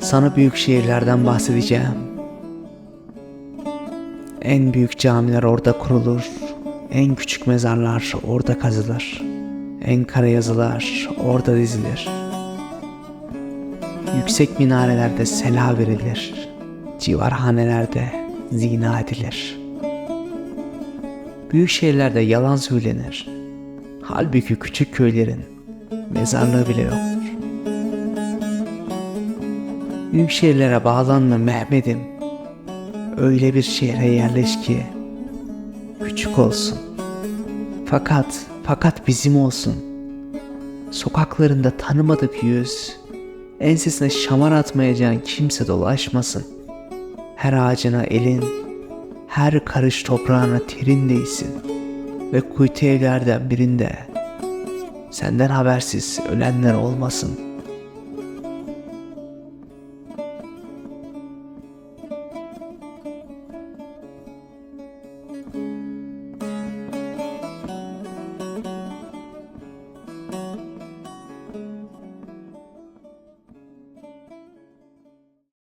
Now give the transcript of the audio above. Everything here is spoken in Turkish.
Sana büyük şehirlerden bahsedeceğim. En büyük camiler orada kurulur. En küçük mezarlar orada kazılır. En kara yazılar orada dizilir. Yüksek minarelerde sela verilir. Civarhanelerde zina edilir. Büyük şehirlerde yalan söylenir. Halbuki küçük köylerin mezarlığı bile yoktur. Büyük şehirlere bağlanma Mehmet'im. Öyle bir şehre yerleş ki küçük olsun. Fakat fakat bizim olsun. Sokaklarında tanımadık yüz, ensesine şamar atmayacağın kimse dolaşmasın. Her ağacına elin, her karış toprağına terin değsin. Ve kuytu evlerden birinde senden habersiz ölenler olmasın.''